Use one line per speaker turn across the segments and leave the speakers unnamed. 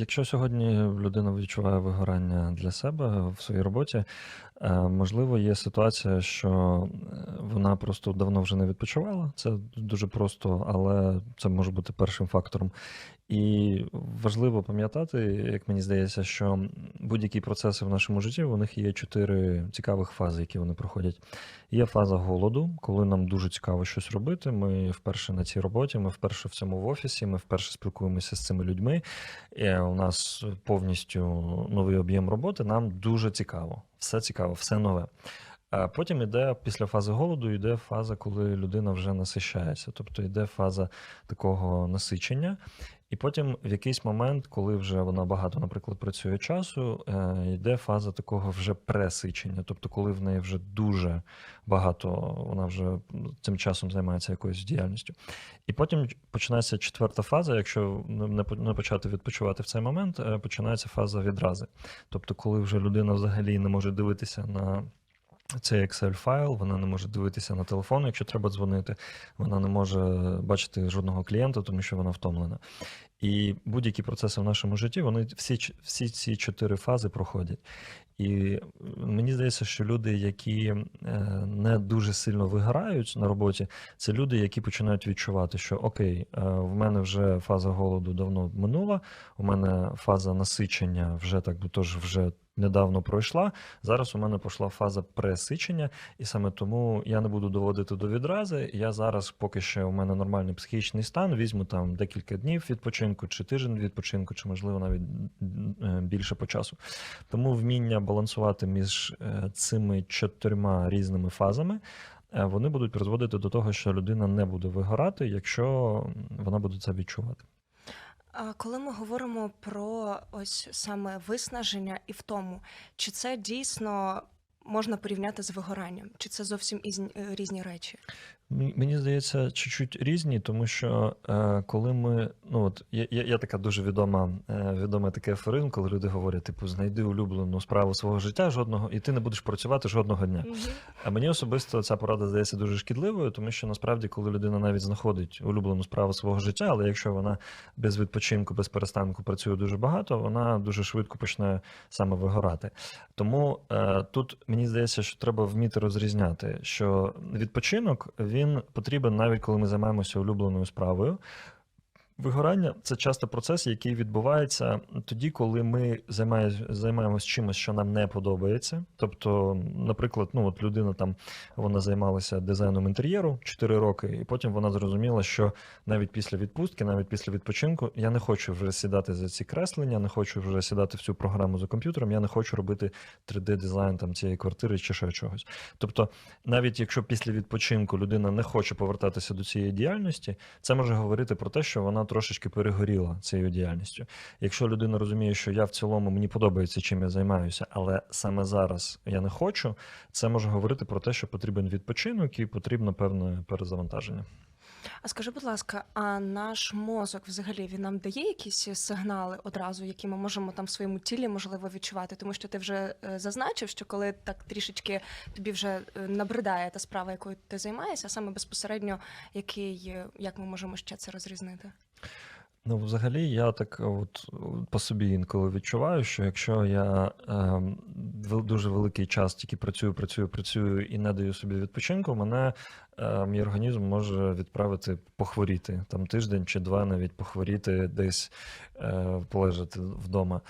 якщо сьогодні людина відчуває вигорання для себе в своїй роботі, е, можливо, є ситуація, що е, вона просто давно вже не відпочивала. Це дуже просто, але це може бути першим фактором. І важливо пам'ятати, як мені здається, що будь-які процеси в нашому житті у них є чотири цікавих фази, які вони проходять. Є фаза голоду, коли нам дуже цікаво щось робити. Ми вперше на цій роботі, ми вперше в цьому в офісі, ми вперше спілкуємося з цими людьми. У нас повністю новий об'єм роботи. Нам дуже цікаво, все цікаво, все нове. А потім іде після фази голоду, йде фаза, коли людина вже насищається, тобто йде фаза такого насичення. І потім в якийсь момент, коли вже вона багато, наприклад, працює часу, е, йде фаза такого вже пресичення, тобто, коли в неї вже дуже багато, вона вже цим часом займається якоюсь діяльністю. І потім починається четверта фаза. Якщо не почати відпочивати в цей момент, е, починається фаза відрази. Тобто, коли вже людина взагалі не може дивитися на. Цей Excel файл, вона не може дивитися на телефон, якщо треба дзвонити. Вона не може бачити жодного клієнта, тому що вона втомлена. І будь-які процеси в нашому житті, вони всі всі ці чотири фази проходять. І мені здається, що люди, які е, не дуже сильно виграють на роботі, це люди, які починають відчувати, що окей, е, в мене вже фаза голоду давно минула, у мене фаза насичення вже так тож вже недавно пройшла. Зараз у мене пішла фаза пресичення, і саме тому я не буду доводити до відрази. Я зараз, поки що у мене нормальний психічний стан, візьму там декілька днів відпочинку, чи тиждень відпочинку, чи можливо навіть е, більше по часу. Тому вміння балансувати між е, цими чотирма різними фазами. Е, вони будуть призводити до того, що людина не буде вигорати, якщо вона буде це відчувати.
А коли ми говоримо про ось саме виснаження і втому, чи це дійсно можна порівняти з вигоранням, чи це зовсім різні речі?
Мені здається, чуть-чуть різні, тому що е, коли ми. Ну от є, є така дуже відома е, відома таке аферин, коли люди говорять, типу, знайди улюблену справу свого життя жодного, і ти не будеш працювати жодного дня. Угу. А мені особисто ця порада здається дуже шкідливою, тому що насправді, коли людина навіть знаходить улюблену справу свого життя, але якщо вона без відпочинку, без перестанку працює дуже багато, вона дуже швидко почне саме вигорати. Тому е, тут мені здається, що треба вміти розрізняти, що відпочинок він він потрібен навіть коли ми займаємося улюбленою справою. Вигорання це часто процес, який відбувається тоді, коли ми займаємося чимось, що нам не подобається. Тобто, наприклад, ну от людина там вона займалася дизайном інтер'єру 4 роки, і потім вона зрозуміла, що навіть після відпустки, навіть після відпочинку, я не хочу вже сідати за ці креслення, не хочу вже сідати в цю програму за комп'ютером, я не хочу робити 3D-дизайн там цієї квартири чи ще чогось. Тобто, навіть якщо після відпочинку людина не хоче повертатися до цієї діяльності, це може говорити про те, що вона трошечки перегоріла цією діяльністю. Якщо людина розуміє, що я в цілому мені подобається, чим я займаюся, але саме зараз я не хочу, це може говорити про те, що потрібен відпочинок і потрібно певне перезавантаження.
А скажи, будь ласка, а наш мозок взагалі він нам дає якісь сигнали одразу, які ми можемо там в своєму тілі можливо відчувати? Тому що ти вже е, зазначив, що коли так трішечки тобі вже е, набридає та справа, якою ти займаєшся, саме безпосередньо, який е, як ми можемо ще це розрізнити?
Ну, взагалі, я так от по собі інколи відчуваю, що якщо я е, дуже великий час тільки працюю, працюю, працюю і не даю собі відпочинку, мене е, мій організм може відправити похворіти там тиждень чи два, навіть похворіти десь е, полежати вдома.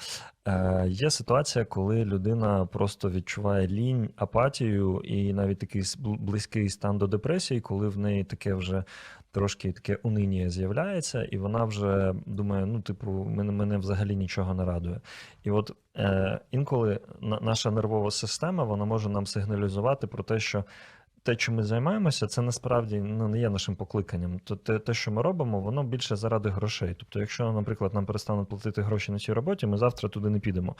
Е, Є ситуація, коли людина просто відчуває лінь, апатію і навіть такий близький стан до депресії, коли в неї таке вже трошки таке униння з'являється, і вона вже думає: ну, типу, мене мене взагалі нічого не радує. І от е, інколи наша нервова система вона може нам сигналізувати про те, що те, чим ми займаємося, це насправді ну, не є нашим покликанням. То те, те, що ми робимо, воно більше заради грошей. Тобто, якщо, наприклад, нам перестануть платити гроші на цій роботі, ми завтра туди не підемо.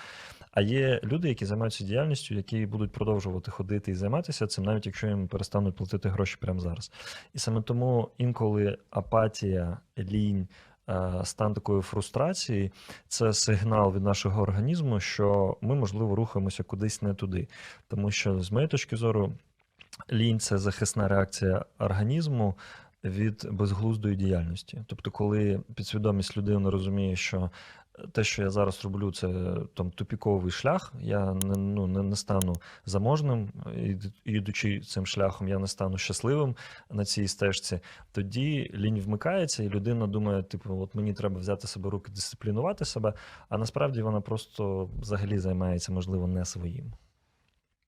А є люди, які займаються діяльністю, які будуть продовжувати ходити і займатися цим, навіть якщо їм перестануть платити гроші прямо зараз. І саме тому інколи апатія, лінь. Е, стан такої фрустрації це сигнал від нашого організму, що ми, можливо, рухаємося кудись не туди. Тому що, з моєї точки зору, Лінь це захисна реакція організму від безглуздої діяльності. Тобто, коли підсвідомість людини розуміє, що те, що я зараз роблю, це там тупіковий шлях. Я не, ну, не, не стану заможним, ідучи цим шляхом, я не стану щасливим на цій стежці. Тоді лінь вмикається, і людина думає, типу, от мені треба взяти себе руки, дисциплінувати себе. А насправді вона просто взагалі займається, можливо, не своїм.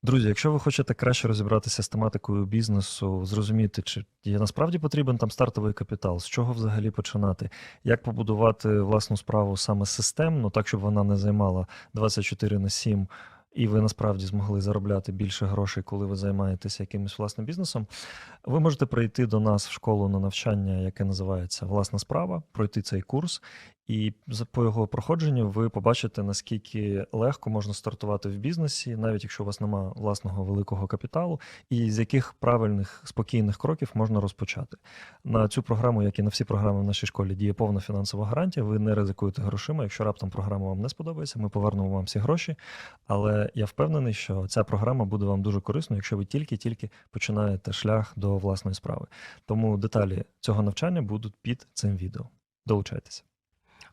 Друзі, якщо ви хочете краще розібратися з тематикою бізнесу, зрозуміти, чи є насправді потрібен там стартовий капітал, з чого взагалі починати, як побудувати власну справу саме системно, так щоб вона не займала 24 на 7, і ви насправді змогли заробляти більше грошей, коли ви займаєтеся якимось власним бізнесом, ви можете прийти до нас в школу на навчання, яке називається Власна справа, пройти цей курс. І по його проходженню ви побачите, наскільки легко можна стартувати в бізнесі, навіть якщо у вас немає власного великого капіталу, і з яких правильних спокійних кроків можна розпочати. На цю програму, як і на всі програми в нашій школі, діє повна фінансова гарантія. Ви не ризикуєте грошима. Якщо раптом програма вам не сподобається, ми повернемо вам всі гроші. Але я впевнений, що ця програма буде вам дуже корисною, якщо ви тільки-тільки починаєте шлях до власної справи. Тому деталі цього навчання будуть під цим відео. Долучайтеся.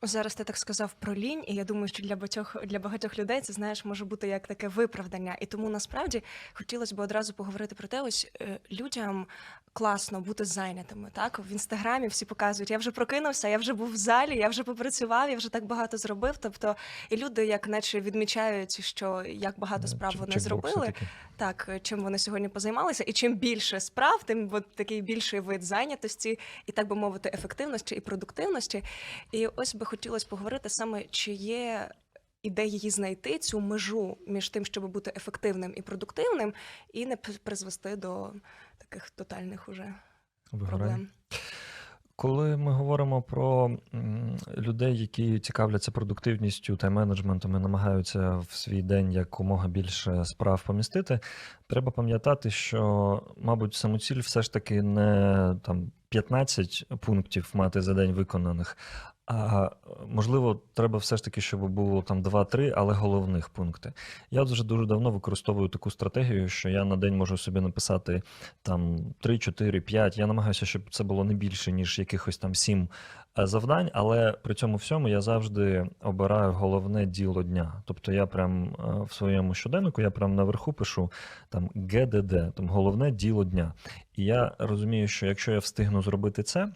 Ось зараз ти так сказав про лінь, і я думаю, що для багатьох для багатьох людей це знаєш може бути як таке виправдання. І тому насправді хотілося б одразу поговорити про те, ось е, людям класно бути зайнятими. Так в інстаграмі всі показують, я вже прокинувся, я вже був в залі, я вже попрацював, я вже так багато зробив. Тобто, і люди, як наче відмічають, що як багато справ
Е,
вони
чекбокси
зробили.
такі.
Так, е, чим вони сьогодні позаймалися, і чим більше справ, тим от такий більший вид зайнятості, і так би мовити, ефективності і продуктивності. І ось би хотілося поговорити саме, чи є ідея її знайти цю межу між тим, щоб бути ефективним і продуктивним, і не призвести до таких тотальних уже
Вигорання.
проблем.
Коли ми говоримо про людей, які цікавляться продуктивністю та менеджментом і намагаються в свій день якомога більше справ помістити, треба пам'ятати, що, мабуть, самоціль все ж таки не там 15 пунктів мати за день виконаних. А можливо, треба все ж таки, щоб було там 2-3, але головних пункти. Я вже дуже давно використовую таку стратегію, що я на день можу собі написати там 3, 4, 5. Я намагаюся, щоб це було не більше, ніж якихось там 7 е, завдань, але при цьому всьому я завжди обираю головне діло дня. Тобто я прям е, в своєму щоденнику, я прям наверху пишу там ГДД, там головне діло дня. І я розумію, що якщо я встигну зробити це.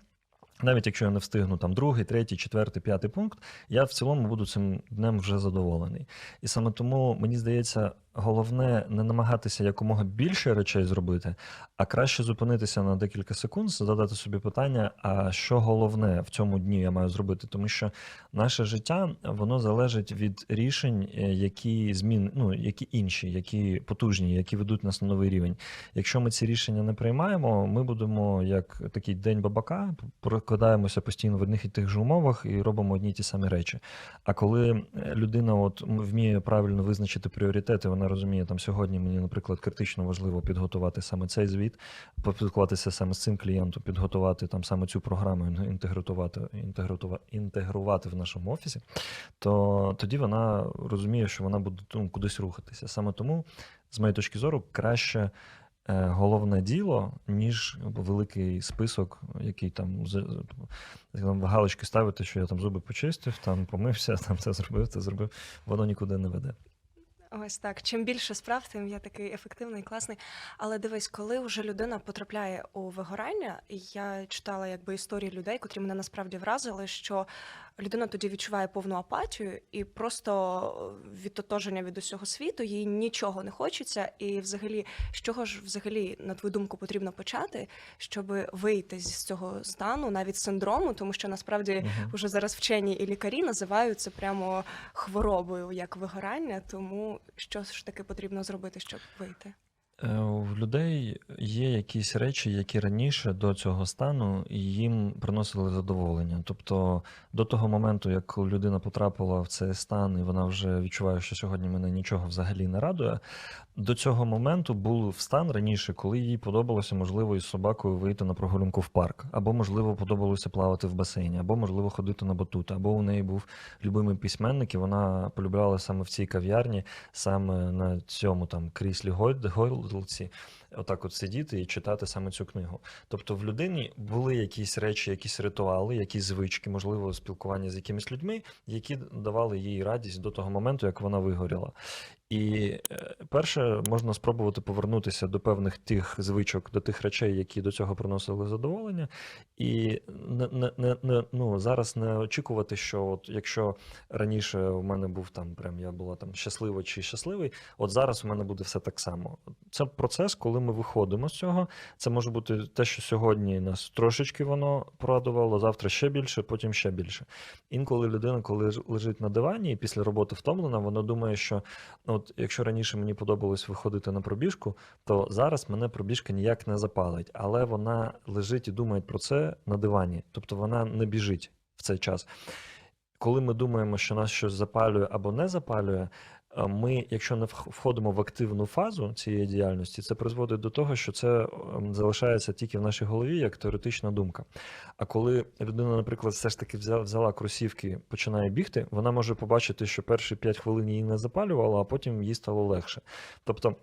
Навіть якщо я не встигну там другий, третій, четвертий, п'ятий пункт, я в цілому буду цим днем вже задоволений. І саме тому мені здається, головне не намагатися якомога більше речей зробити, а краще зупинитися на декілька секунд, задати собі питання: а що головне в цьому дні я маю зробити? Тому що наше життя воно залежить від рішень, е, які змін, ну які інші, які потужні, які ведуть нас на новий рівень. Якщо ми ці рішення не приймаємо, ми будемо як такий день бабака, прокидаємося постійно в одних і тих же умовах і робимо одні й ті самі речі. А коли е, людина от вміє правильно визначити пріоритети, вона розуміє, там сьогодні мені, наприклад, критично важливо підготувати саме цей звіт, поспілкуватися саме з цим клієнтом, підготувати там саме цю програму, ін- інтегрувати, інтегрувати, інтегрувати в нашому офісі, то тоді вона розуміє, що вона буде ну, кудись рухатися. Саме тому, з моєї точки зору, краще. е, Головне діло, ніж великий список, який там там галочки ставити, що я там зуби почистив, там помився, там це зробив, це зробив. Воно нікуди не веде.
Ось так. Чим більше справ, тим я такий ефективний, класний. Але дивись, коли вже людина потрапляє у вигорання, і я читала якби історії людей, котрі мене насправді вразили, що людина тоді відчуває повну апатію і просто відтотоження від усього світу, їй нічого не хочеться. І взагалі, з чого ж взагалі, на твою думку, потрібно почати, щоб вийти з цього стану, навіть синдрому, тому що насправді
Мгм.
Уже зараз вчені і лікарі називають це прямо хворобою як вигорання. Тому що ж таки потрібно зробити, щоб вийти?
Е, У людей є якісь речі, які раніше до цього стану їм приносили задоволення. Тобто до того моменту, як людина потрапила в цей стан, і вона вже відчуває, що сьогодні мене нічого взагалі не радує. До цього моменту був стан раніше, коли їй подобалося, можливо, із собакою вийти на прогулянку в парк, або, можливо, подобалося плавати в басейні, або, можливо, ходити на батут, або у неї був любимий письменник, і вона полюбляла саме в цій кав'ярні, саме на цьому там кріслі Гойл- яблуці, отак от сидіти і читати саме цю книгу. Тобто в людині були якісь речі, якісь ритуали, якісь звички, можливо, спілкування з якимись людьми, які давали їй радість до того моменту, як вона вигоріла. І е, перше, можна спробувати повернутися до певних тих звичок, до тих речей, які до цього приносили задоволення, і не, не, не, не ну зараз не очікувати, що от якщо раніше у мене був там, прям я була там щаслива чи щасливий, от зараз у мене буде все так само. Це процес, коли ми виходимо з цього. Це може бути те, що сьогодні нас трошечки воно порадувало, завтра ще більше, потім ще більше. Інколи людина, коли лежить на дивані і після роботи втомлена, вона думає, що ну, от якщо раніше мені подобалось виходити на пробіжку, то зараз мене пробіжка ніяк не запалить, але вона лежить і думає про це на дивані, тобто вона не біжить в цей час. Коли ми думаємо, що нас щось запалює або не запалює, ми, якщо не входимо в активну фазу цієї діяльності, це призводить до того, що це ем, залишається тільки в нашій голові як теоретична думка. А коли людина, наприклад, все ж таки взяла, взяла кросівки, починає бігти, вона може побачити, що перші 5 хвилин її не запалювало, а потім їй стало легше. Тобто.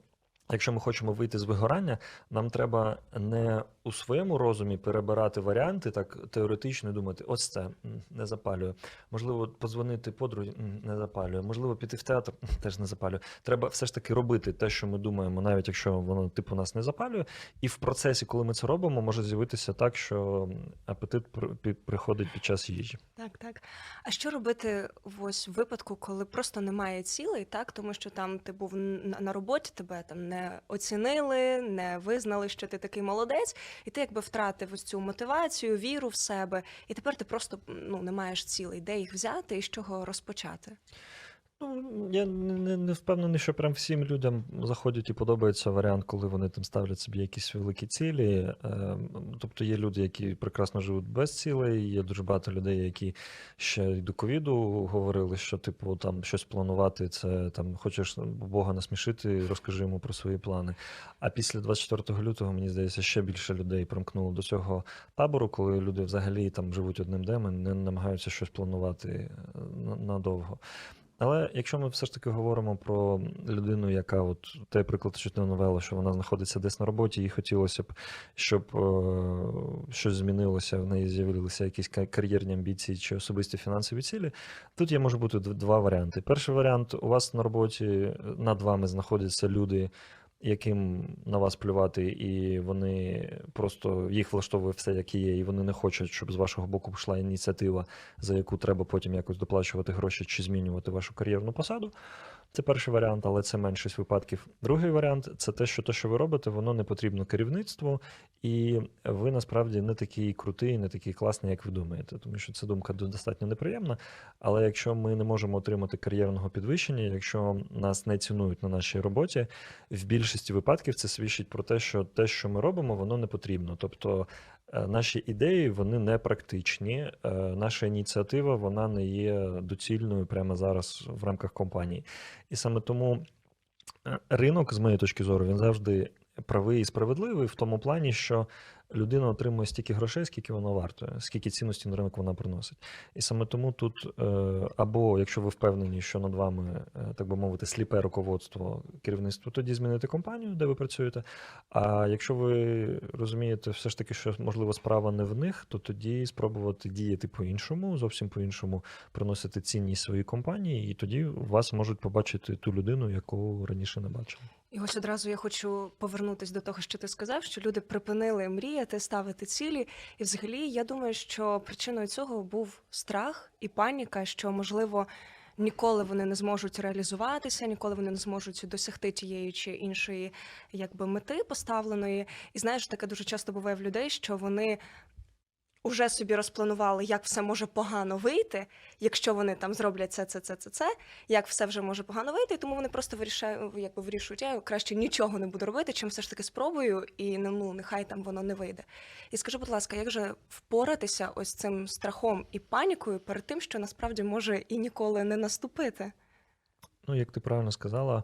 Якщо ми хочемо вийти з вигорання, нам треба не у своєму розумі перебирати варіанти, так теоретично думати, ось це не запалює. Можливо, подзвонити подругі не запалює. Можливо, піти в театр теж не запалює. Треба все ж таки робити те, що ми думаємо, навіть якщо воно типу нас не запалює. І в процесі, коли ми це робимо, може з'явитися так, що апетит при- приходить під час їжі.
Так. А що робити ось в випадку, коли просто немає цілей, так тому що там ти був на роботі, тебе там не оцінили, не визнали, що ти такий молодець, і ти якби втратив ось цю мотивацію, віру в себе, і тепер ти просто ну не маєш цілей, де їх взяти і з чого розпочати.
Ну, я не, не, не впевнений, що прям всім людям заходить і подобається варіант, коли вони там ставлять собі якісь великі цілі. Ем, Тобто є люди, які прекрасно живуть без цілей, є дуже багато людей, які ще до ковіду говорили, що типу там щось планувати, це там хочеш Бога насмішити, розкажи йому про свої плани. А після 24 лютого, мені здається, ще більше людей примкнуло до цього табору, коли люди взагалі там живуть одним днем, не намагаються щось планувати е, на- надовго. Але якщо ми все ж таки говоримо про людину, яка от той приклад чути навела, що вона знаходиться десь на роботі, їй хотілося б, щоб е, щось змінилося, в неї з'явилися якісь ка- кар'єрні амбіції чи особисті фінансові цілі. Тут є може бути два варіанти. Перший варіант: у вас на роботі над вами знаходяться люди. Яким на вас плювати, і вони просто їх влаштовує все, як є, і вони не хочуть, щоб з вашого боку пішла ініціатива, за яку треба потім якось доплачувати гроші чи змінювати вашу кар'єрну посаду. Це перший варіант, але це меншість випадків. Другий варіант це те, що те, що ви робите, воно не потрібно керівництву, і ви насправді не такий крутий, не такий класний, як ви думаєте. Тому що ця думка до- достатньо неприємна. Але якщо ми не можемо отримати кар'єрного підвищення, якщо нас не цінують на нашій роботі, в більшості випадків це свідчить про те, що те, що ми робимо, воно не потрібно. Тобто наші ідеї вони не практичні. е, Наша ініціатива вона не є доцільною прямо зараз в рамках компанії. І саме тому е, ринок, з моєї точки зору, він завжди правий і справедливий в тому плані, що людина отримує стільки грошей, скільки вона вартує, скільки цінності на ринок вона приносить. І саме тому тут, е, або якщо ви впевнені, що над вами, е, так би мовити, сліпе руководство керівництво, тоді змінити компанію, де ви працюєте. А якщо ви розумієте, все ж таки, що можливо справа не в них, то тоді спробувати діяти по-іншому, зовсім по-іншому приносити цінність своїй компанії, і тоді вас можуть побачити ту людину, яку раніше не бачили.
І ось одразу я хочу повернутися до того, що ти сказав, що люди припинили мріяти, ставити цілі. І взагалі я думаю, що причиною цього був страх і паніка, що можливо. Ніколи вони не зможуть реалізуватися, ніколи вони не зможуть досягти тієї чи іншої якби мети поставленої. І знаєш, таке дуже часто буває в людей, що вони уже собі розпланували, як все може погано вийти, якщо вони там зроблять це, це, це, це, це, як все вже може погано вийти, тому вони просто вирішають, якби вирішують, я краще нічого не буду робити, чим все ж таки спробую, і ну, ну, нехай там воно не вийде. І скажи, будь ласка, як же впоратися ось цим страхом і панікою перед тим, що насправді може і ніколи не наступити?
Ну, як ти правильно сказала,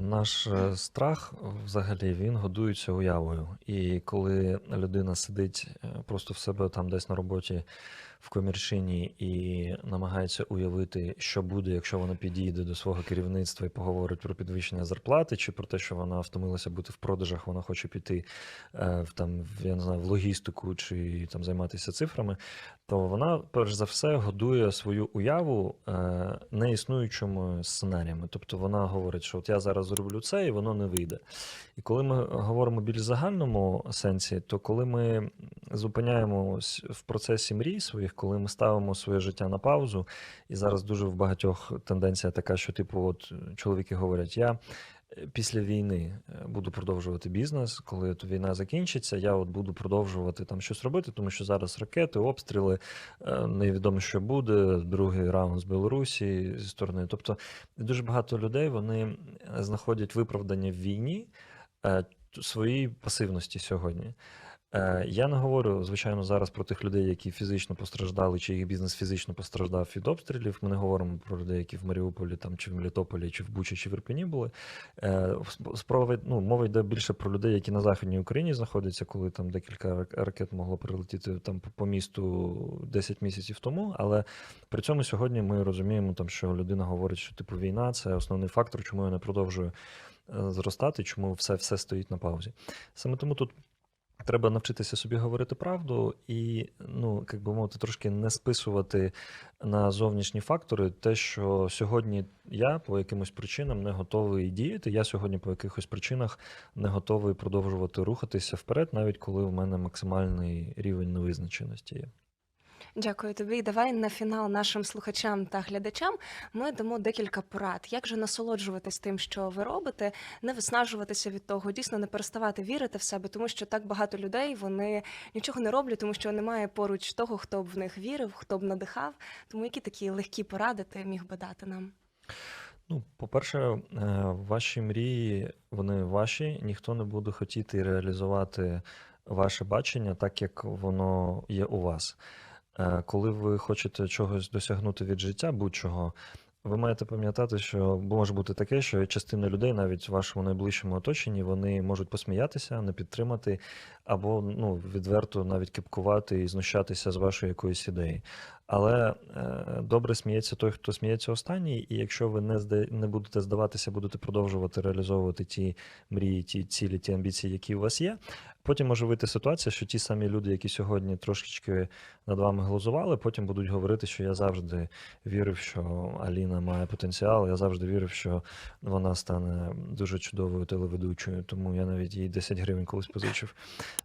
наш е, страх взагалі він годується уявою. І коли людина сидить е, просто в себе там десь на роботі в комірчині і намагається уявити, що буде, якщо вона підійде до свого керівництва і поговорить про підвищення зарплати, чи про те, що вона втомилася бути в продажах, вона хоче піти е, в там, я не знаю, в логістику чи там займатися цифрами, то вона перш за все годує свою уяву е, неіснуючими сценаріями. Тобто вона говорить, що от я зараз зроблю це, і воно не вийде. І коли ми говоримо більш загальному сенсі, то коли ми зупиняємось в процесі мрій своїх, коли ми ставимо своє життя на паузу, і зараз дуже в багатьох тенденція така, що типу, от чоловіки говорять, я. е, Після війни е, буду продовжувати бізнес. Коли от війна закінчиться, я от буду продовжувати там щось робити, тому що зараз ракети, обстріли, е, невідомо, що буде. Другий раунд з Білорусі зі сторони. Тобто дуже багато людей вони знаходять виправдання в війні своїй пасивності сьогодні. Е, Я не говорю, звичайно, зараз про тих людей, які фізично постраждали, чи їх бізнес фізично постраждав від обстрілів. Ми не говоримо про людей, які в Маріуполі, там, чи в Мелітополі, чи в Бучі, чи в Ірпені були. Е, Справа, ну, мова йде більше про людей, які на Західній Україні знаходяться, коли там декілька рак- ракет могло прилетіти там по- по місту 10 місяців тому. Але при цьому сьогодні ми розуміємо, там, що людина говорить, що типу війна це основний фактор, чому я не продовжую е, зростати, чому все, все стоїть на паузі. Саме тому тут треба навчитися собі говорити правду і, ну, як би мовити, трошки не списувати на зовнішні фактори те, що сьогодні я по якимось причинам не готовий діяти. Я сьогодні по якихось причинах не готовий продовжувати рухатися вперед, навіть коли в мене максимальний рівень невизначеності є.
Дякую тобі. Давай на фінал нашим слухачам та глядачам ми дамо декілька порад. Як же насолоджуватись тим, що ви робите, не виснажуватися від того, дійсно не переставати вірити в себе, тому що так багато людей вони нічого не роблять, тому що немає поруч того, хто б в них вірив, хто б надихав. Тому які такі легкі поради ти міг би дати нам?
Ну, по-перше, е, ваші мрії, вони ваші, ніхто не буде хотіти реалізувати ваше бачення так, як воно є у вас. Е, Коли ви хочете чогось досягнути від життя, будь-чого, ви маєте пам'ятати, що може бути таке, що частина людей, навіть в вашому найближчому оточенні, вони можуть посміятися, не підтримати, або ну, відверто навіть кепкувати і знущатися з вашої якоїсь ідеї. Але е, добре сміється той, хто сміється останній, і якщо ви не зда... не будете здаватися, будете продовжувати реалізовувати ті мрії, ті цілі, ті амбіції, які у вас є. Потім може вийти ситуація, що ті самі люди, які сьогодні трошечки над вами глузували, потім будуть говорити, що я завжди вірив, що Аліна має потенціал. Я завжди вірив, що вона стане дуже чудовою телеведучою, тому я навіть їй 10 гривень колись позичив.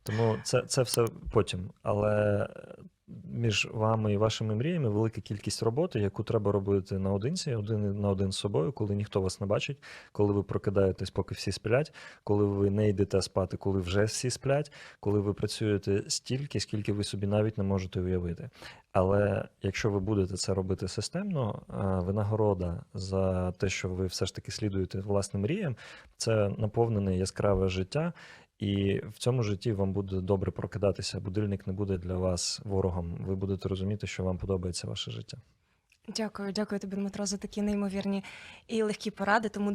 Тому це, це все потім. Але між вами і вашими мріями велика кількість роботи, яку треба робити наодинці, один на один з собою, коли ніхто вас не бачить, коли ви прокидаєтесь, поки всі сплять, коли ви не йдете спати, коли вже всі сплять, коли ви працюєте стільки, скільки ви собі навіть не можете уявити. Але якщо ви будете це робити системно, винагорода за те, що ви все ж таки слідуєте власним мріям, це наповнене яскраве життя. І в цьому житті вам буде добре прокидатися. Будильник не буде для вас ворогом. Ви будете розуміти, що вам подобається ваше життя.
Дякую, дякую тобі, Дмитро, за такі неймовірні і легкі поради. Тому